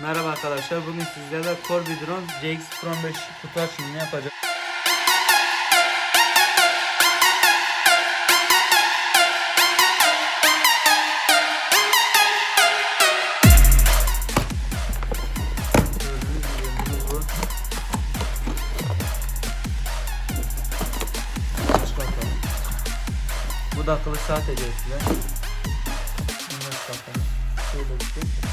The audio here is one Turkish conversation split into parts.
Merhaba arkadaşlar. Bugün sizlerle Corby Drone CX Pro 5 kutu açımını ürünümüz bu. Da akıllı saat hediyesiyle. Bunu da bakalım. Şöyle bir şey.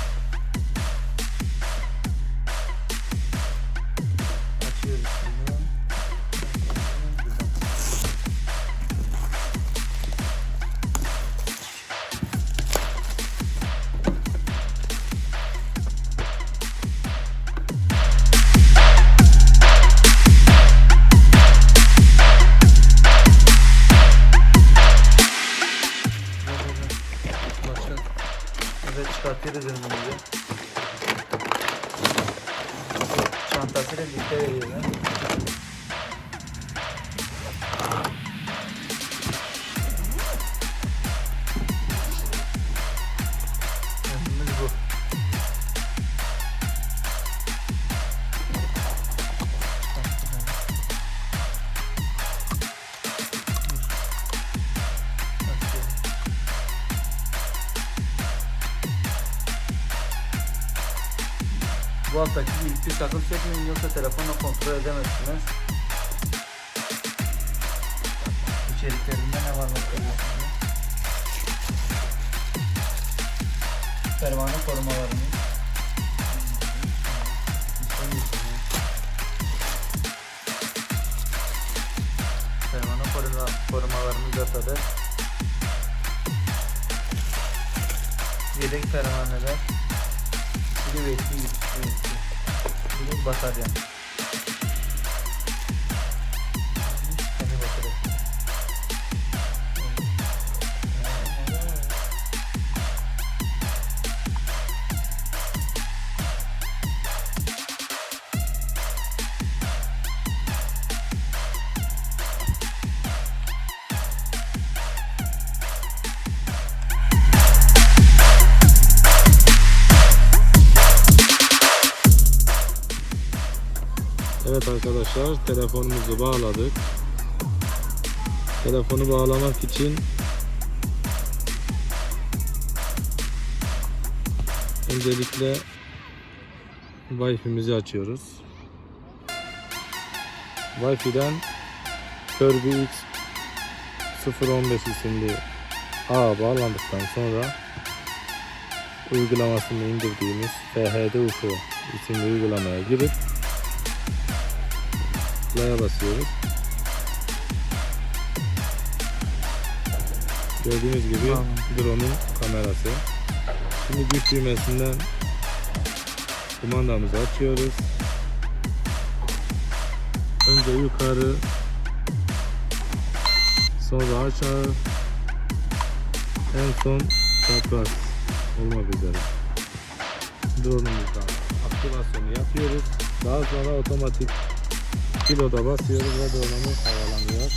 있다 트렌드 때는. Bu alttaki ilk takım çekmeyin yoksa telefonla kontrol edemezsiniz. İçeriklerinde ne var bakalım. Pervane korumalarımız. Pervane koruma, korumalarımız yatadır. Yedek pervaneler. De USB girişi. Bir de batarya. Kendi Evet arkadaşlar telefonumuzu bağladık. Telefonu bağlamak için öncelikle Wi-Fi'mizi açıyoruz. Wi-Fi'den Kirby X 015 isimli ağa bağlandıktan sonra uygulamasını indirdiğimiz FHD UFO isimli uygulamaya girip Play'a basıyoruz. Gördüğünüz gibi Tamam. drone'un kamerası. Şimdi güç düğmesinden kumandamızı açıyoruz. Önce yukarı sonra aşağı en son çapraz olmak üzere drone'umuzdan aktivasyonu yapıyoruz. Daha sonra otomatik Kiloda basıyoruz ve drone'umuz havalanıyor.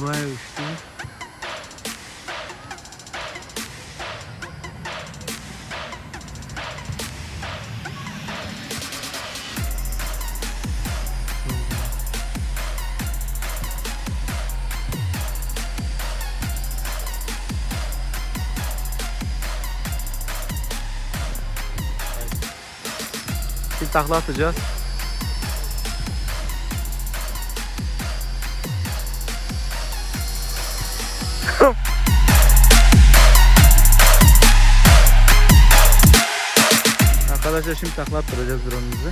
Vay uçtu. Bir takla atacağız. Arkadaşlar şimdi takla attıracağız drone'umuzu.